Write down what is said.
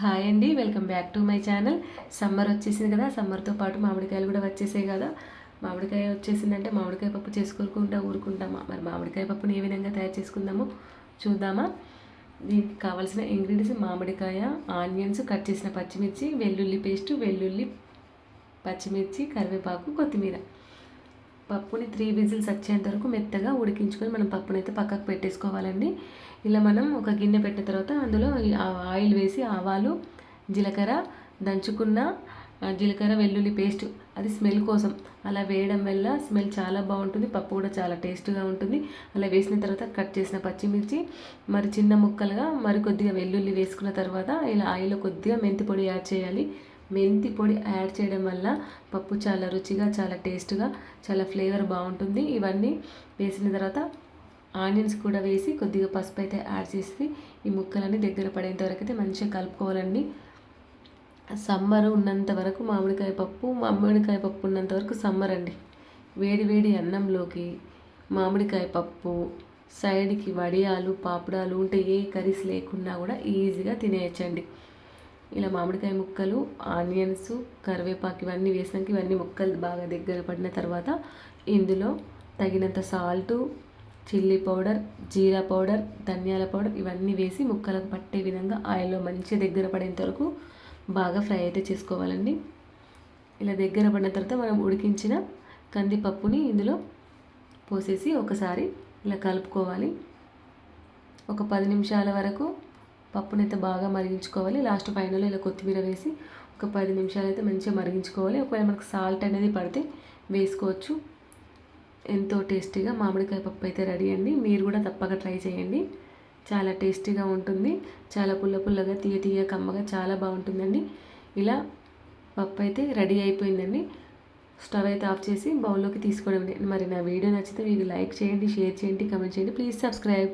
Hi అండి welcome back to my channel. Summer వచ్చేసింది కదా సమ్మర్తో పాటు మామిడికాయలు కూడా వచ్చేసాయి కదా. మామిడికాయ వచ్చేసిందంటే మామిడికాయ పప్పు చేసుకోకుండా ఊరుకుంటామా? మరి మామిడికాయ పప్పుని ఏ విధంగా తయారు చేసుకుందాము చూద్దామా? దీనికి కావాల్సిన ఇంగ్రీడియంట్స్ మామిడికాయ ఆనియన్స్ కట్ చేసిన పచ్చిమిర్చి వెల్లుల్లి పేస్ట్ వెల్లుల్లి పచ్చిమిర్చి కరివేపాకు కొత్తిమీర. పప్పుని త్రీ విజిల్స్ వచ్చేంత వరకు మెత్తగా ఉడికించుకొని మనం పప్పుని అయితే పక్కకు పెట్టేసుకోవాలండి. ఇలా మనం ఒక గిన్నె పెట్టిన తర్వాత అందులో ఆయిల్ వేసి ఆవాలు జీలకర్ర దంచుకున్న జీలకర్ర వెల్లుల్లి పేస్ట్ అది స్మెల్ కోసం. అలా వేయడం వల్ల స్మెల్ చాలా బాగుంటుంది పప్పు కూడా చాలా టేస్ట్గా ఉంటుంది. అలా వేసిన తర్వాత కట్ చేసిన పచ్చిమిర్చి మరి చిన్న ముక్కలుగా మరి కొద్దిగా వెల్లుల్లి వేసుకున్న తర్వాత ఇలా ఆయిల్లో కొద్దిగా మెంతి పొడి యాడ్ చేయాలి. మెంతి పొడి యాడ్ చేయడం వల్ల పప్పు చాలా రుచిగా చాలా టేస్ట్గా చాలా ఫ్లేవర్ బాగుంటుంది. ఇవన్నీ వేసిన తర్వాత ఆనియన్స్ కూడా వేసి కొద్దిగా పసుపు అయితే యాడ్ చేసి ఈ ముక్కలన్నీ దగ్గర పడేంత వరకు అయితే మంచిగా కలుపుకోవాలండి. సమ్మర్ ఉన్నంత వరకు మామిడికాయ పప్పు మామిడికాయ పప్పు ఉన్నంత వరకు సమ్మర్ అండి. వేడి వేడి అన్నంలోకి మామిడికాయ పప్పు సైడ్కి వడియాలు పాపడాలు ఉంటే ఏ కర్రీస్ లేకున్నా కూడా ఈజీగా తినేయచ్చండి. ఇలా మామిడికాయ ముక్కలు ఆనియన్స్ కరివేపాకు ఇవన్నీ వేసినాక ఇవన్నీ ముక్కలు బాగా దగ్గర పడిన తర్వాత ఇందులో తగినంత salt chilli powder jeera powder ధనియాల పౌడర్ ఇవన్నీ వేసి ముక్కలకు పట్టే విధంగా ఆయిల్లో మంచిగా దగ్గర పడేంత వరకు బాగా ఫ్రై అయితే చేసుకోవాలండి. ఇలా దగ్గర పడిన తర్వాత మనం ఉడికించిన కందిపప్పుని ఇందులో పోసేసి ఒకసారి ఇలా కలుపుకోవాలి. ఒక పది నిమిషాల వరకు పప్పునైతే బాగా మరిగించుకోవాలి. లాస్ట్ ఫైనల్ ఇలా కొత్తిమీర వేసి ఒక పది నిమిషాలు అయితే మంచిగా మరిగించుకోవాలి. ఒకవేళ మనకు సాల్ట్ అనేది పడితే వేసుకోవచ్చు. ఎంతో టేస్టీగా మామిడికాయ పప్పు అయితే రెడీ అండి. మీరు కూడా తప్పక ట్రై చేయండి. చాలా టేస్టీగా ఉంటుంది. చాలా పుల్ల పుల్లగా తీయ తీయ కమ్మగా చాలా బాగుంటుందండి. ఇలా పప్పు అయితే రెడీ అయిపోయిందండి. స్టవ్ అయితే ఆఫ్ చేసి బౌల్లోకి తీసుకోవడం మరి నా వీడియో నచ్చితే మీరు లైక్ చేయండి షేర్ చేయండి కమెంట్ చేయండి. Please subscribe.